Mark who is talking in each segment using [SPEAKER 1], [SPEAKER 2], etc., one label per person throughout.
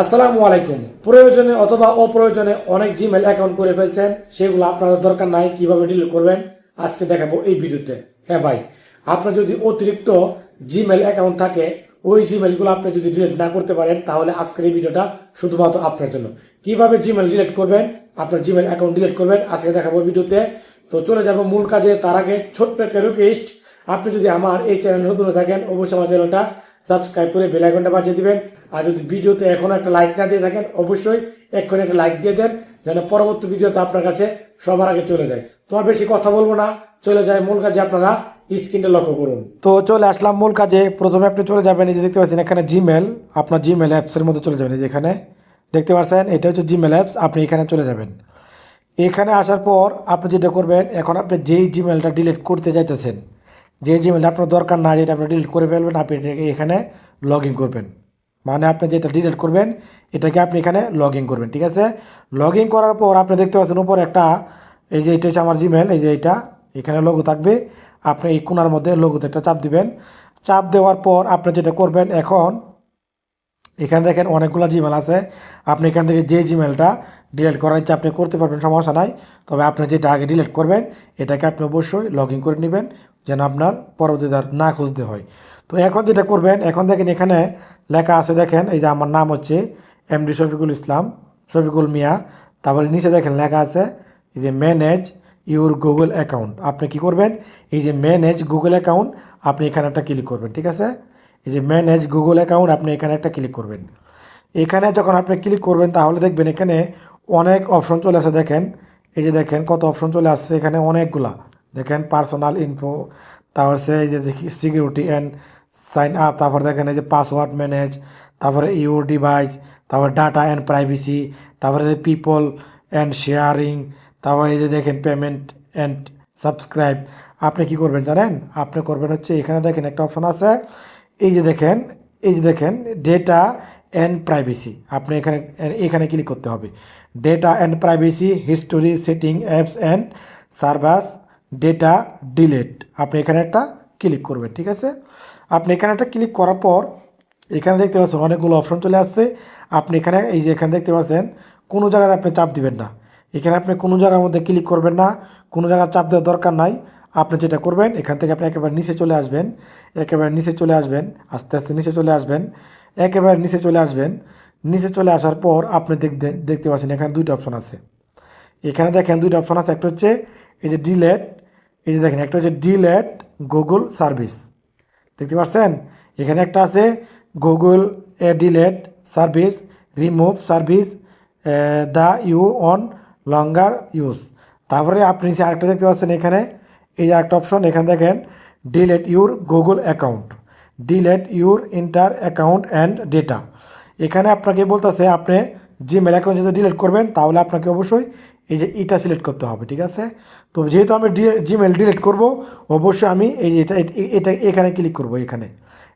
[SPEAKER 1] আসসালামু আলাইকুম। প্রয়োজনে অথবা অপ্রয়োজনে অনেক জিমেল অ্যাকাউন্ট করে ফেলছেন, সেগুলো আপনাদের দরকার নাই, কীভাবে ডিলিট করবেন, আজকে দেখাবো এই ভিডিওতে। হ্যাঁ ভাই, আপনার যদি অতিরিক্ত জিমেল অ্যাকাউন্ট থাকে, ওই জিমেলগুলো আপনি যদি ডিলিট না করতে পারেন, তাহলে আজকের এই ভিডিওটা শুধুমাত্র আপনার জন্য। কীভাবে জিমেল ডিলিট করবেন? আপনার জিমেল অ্যাকাউন্ট ডিলিট করবেন, আজকে দেখাবো ভিডিওতে। তো চলে যাব মূল কাজে, তার আগে ছোট্ট একটা রিকোয়েস্ট আপনি যদি আমার এই চ্যানেল নতুন থাকেন, অবশ্যই আমার চ্যানেলটা সাবস্ক্রাইব করে বেল আইকনটা বাজিয়ে দিবেন। আর যদি ভিডিওতে এখনও একটা লাইক না দিয়ে থাকেন, অবশ্যই এক্ষুনি একটা লাইক দিয়ে দেন, যেন পরবর্তী ভিডিওতে আপনার কাছে সবার আগে চলে যায়। তো আর বেশি কথা বলব না, চলে যায় মূল কাজে আপনারা স্ক্রিনটা লক্ষ্য করুন। তো চলে আসলাম মূল কাজে। প্রথমে আপনি চলে যাবেন এই যে দেখতে পাচ্ছেন, এখানে জিমেল আপনার জিমেল অ্যাপসের মধ্যে চলে যাবেন এই যে এখানে। দেখতে পাচ্ছেন, এটা হচ্ছে জিমেল অ্যাপস আপনি এখানে চলে যাবেন। এখানে আসার পর আপনি যেটা করবেন, এখন আপনি যেই জিমেলটা ডিলিট করতে চাইতেছেন যে জিমেল আপনার দরকার না, যেটা আপনি ডিলিট করে ফেলবেন, আপনি এটাকে এখানে লগ ইন করবেন। মানে আপনি যেটা ডিলিট করবেন, এটাকে আপনি এখানে লগ ইন করবেন, ঠিক আছে? লগ ইন করার পর আপনি দেখতে পাচ্ছেন উপর একটা, এই যে এটা হচ্ছে আমার জিমেল এই যে এটা, এখানে লোগো থাকবে। আপনি এই কোনার মধ্যে লোগোতে একটা চাপ দিবেন। চাপ দেওয়ার পর আপনি যেটা করবেন এখন এখানে দেখেন অনেকগুলো জিমেল আছে। আপনি এখান থেকে যে জিমেলটা ডিলিট করার ইচ্ছা আপনি করতে পারবেন, সমস্যা নাই। তবে আপনি যেটা আগে ডিলিট করবেন, এটাকে আপনি অবশ্যই লগ ইন করে নেবেন, যেন আপনার পরবর্তীতে না খুঁজতে হয়। তো এখন যেটা করবেন, এখন দেখেন এখানে লেখা আছে, দেখেন, এই যে আমার নাম হচ্ছে এমডি শফিকুল ইসলাম, শফিকুল মিয়া। তারপরে নিচে দেখেন লেখা আছে, এই যে ম্যানেজ ইউর গুগল অ্যাকাউন্ট আপনি কি করবেন? এই যে ম্যানেজ গুগল অ্যাকাউন্ট আপনি এখানে একটা ক্লিক করবেন, ঠিক আছে? এই যে ম্যানেজ গুগল অ্যাকাউন্ট আপনি এখানে একটা ক্লিক করবেন। এখানে যখন আপনি ক্লিক করবেন, তাহলে দেখবেন এখানে অনেক অপশন চলে আসে। দেখেন, এই যে দেখেন কত অপশন চলে আসছে। এখানে অনেকগুলা। দেখেন পার্সোনাল ইনফো তারপর সে এই যে সিকিউরিটি অ্যান্ড সাইন আপ তারপর দেখেন এই যে পাসওয়ার্ড ম্যানেজ তারপরে ইউর ডিভাইস তারপর ডাটা অ্যান্ড প্রাইভেসি তারপরে যে পিপল অ্যান্ড শেয়ারিং তারপর এই যে দেখেন পেমেন্ট অ্যান্ড সাবস্ক্রাইব আপনি কি করবেন জানেন? আপনি করবেন হচ্ছে, এখানে দেখেন একটা অপশন আছে এই যে দেখেন, এই যে দেখেন ডেটা অ্যান্ড প্রাইভেসি আপনি এখানে এখানে ক্লিক করতে হবে। Data and privacy history setting apps and services data delete আপনি এখানে একটা ক্লিক করবেন, ঠিক আছে? আপনি এখানে একটা ক্লিক করার পর, এখানে দেখতে পাচ্ছেন অনেকগুলো অপশন চলে আসছে। আপনি এখানে, এই যে এখানে দেখতে পাচ্ছেন, কোনো জায়গায় আপনি চাপ দিবেন না। এখানে আপনি কোনো জায়গার মধ্যে ক্লিক করবেন না। কোনো জায়গায় চাপ দেওয়ার দরকার নাই। আপনি যেটা করবেন, এখান থেকে আপনি একেবারে নিচে চলে আসবেন, একেবারে নিচে চলে আসবেন, আস্তে আস্তে নিচে চলে আসবেন, একেবারে নিচে চলে আসবেন, নিচে চলে আসার পর আপনি দেখতে দেখতে পাচ্ছেন এখানে দুইটা অপশন আছে। এখানে দেখেন দুইটা অপশন আছে, একটা হচ্ছে এই যে ডিলেট এই যে দেখেন একটা হচ্ছে ডিলেট গুগল সার্ভিস দেখতে পাচ্ছেন? এখানে একটা আছে Google a delete service remove service the you no longer use তারপরে আপনি আরেকটা দেখতে পাচ্ছেন এখানে এই যে একটা অপশন এখানে দেখেন delete your Google account delete your entire account and data এখানে আপনাকে বলতেছে, আপনি জিমেল অ্যাকাউন্ট যদি ডিলিট করবেন, তাহলে আপনাকে অবশ্যই এই যে এটা সিলেক্ট করতে হবে, ঠিক আছে? তো যেহেতু আমি জিমেল ডিলিট করব, অবশ্যই আমি এই যে এটা এটা এখানে ক্লিক করব, এখানে।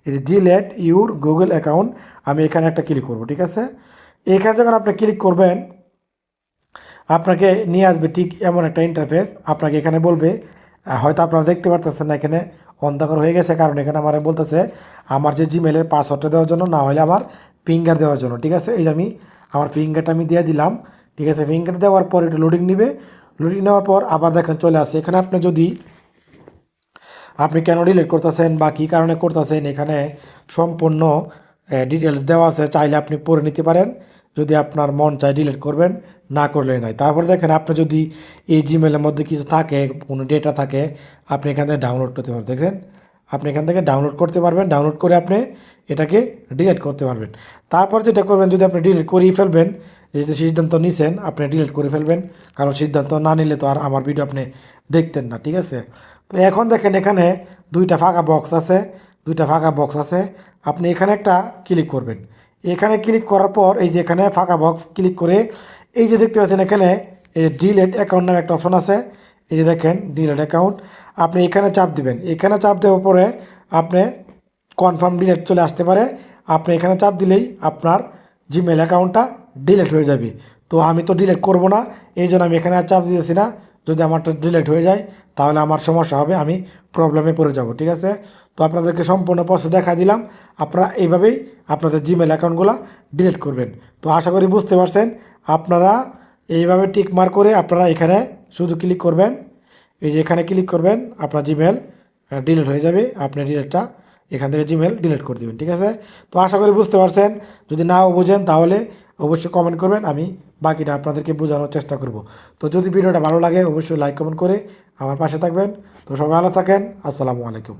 [SPEAKER 1] এই যে ডিলেট ইউর গুগল অ্যাকাউন্ট আমি এখানে একটা ক্লিক করব, ঠিক আছে? এখানে যখন আপনি ক্লিক করবেন, আপনাকে নিয়ে আসবে ঠিক এমন একটা ইন্টারফেস আপনাকে এখানে বলবে হয়তো আপনারা দেখতে পারতেছেন না, এখানে অন্ধকার হয়ে গেছে, কারণ এখানে আমার বলতেছে, আমার যে জিমেলের পাসওয়ার্ডটা দেওয়ার জন্য, না হলে আমার ফিঙ্গার দেওয়ার জন্য। ঠিক আছে? এই যে আমি, আমার ফিঙ্গারটা আমি দিয়ে দিলাম, ঠিক আছে? ফিঙ্গার দেওয়ার পর এটা লোডিং নেবে। লোডিং নেওয়ার পর আবার দেখেন চলে আসে। এখানে আপনি যদি, আপনি কেন ডিলিট করতেছেন বা কী কারণে করতেছেন, এখানে সম্পূর্ণ ডিটেলস দেওয়া আছে, চাইলে আপনি পড়ে নিতে পারেন। যদি আপনার মন চায় ডিলিট করবেন, না করলে নাই তারপরে দেখেন আপনি যদি এই জিমেলের মধ্যে কিছু থাকে, কোনো ডেটা থাকে, আপনি এখান থেকে ডাউনলোড করতে পারবেন। দেখেন, আপনি এখান থেকে ডাউনলোড করতে পারবেন ডাউনলোড করে আপনি এটাকে ডিলিট করতে পারবেন। তারপর যেটা করবেন, যদি আপনি ডিলিট করেই ফেলবেন যেহেতু সিদ্ধান্ত নিছেন, আপনি ডিলিট করে ফেলবেন, কারণ সিদ্ধান্ত না নিলে তো আর আমার ভিডিও আপনি দেখতেন না, ঠিক আছে? তো এখন দেখেন এখানে দুইটা ফাঁকা বক্স আছে, দুইটা ফাঁকা বক্স আছে। আপনি এখানে একটা ক্লিক করবেন। এখানে ক্লিক করার পর এই যে এখানে ফাঁকা বক্স ক্লিক করে এই যে দেখতে পাচ্ছেন এখানে এই ডিলেট অ্যাকাউন্ট নামে একটা অপশন আছে। এই যে দেখেন ডিলেট অ্যাকাউন্ট আপনি এখানে চাপ দিবেন। এখানে চাপ দেওয়ার পরে আপনি কনফার্ম ডিলেট চলে আসতে পারে। আপনি এখানে চাপ দিলেই আপনার জিমেল অ্যাকাউন্টটা ডিলেট হয়ে যাবে। তো আমি তো ডিলেট করব না, এই জন্য আমি এখানে আর চাপ দিয়েছি না। যদি আমারটা ডিলেট হয়ে যায়, তাহলে আমার সমস্যা হবে, আমি প্রবলেমে পড়ে যাব, ঠিক আছে? তো আপনাদেরকে সম্পূর্ণ প্রসেস দেখা দিলাম। আপনারা এইভাবেই আপনাদের জিমেল অ্যাকাউন্টগুলো ডিলিট করবেন। তো আশা করি বুঝতে পারছেন, আপনারা এইভাবে টিক মার করে আপনারা এখানে শুধু ক্লিক করবেন। এই যে এখানে ক্লিক করবেন, আপনার জিমেল ডিলিট হয়ে যাবে, আপনি ডিলেটটা এখান থেকে জিমেল ডিলিট করে দেবেন, ঠিক আছে? তো আশা করি বুঝতে পারছেন, যদি নাও বোঝেন তাহলে অবশ্যই কমেন্ট করবেন, আমি বাকিটা আপনাদেরকে বোঝানোর চেষ্টা করব। তো যদি ভিডিওটা ভালো লাগে, অবশ্যই লাইক কমেন্ট করে আমার পাশে থাকবেন। তো সবাই ভালো থাকেন, আসসালামু আলাইকুম।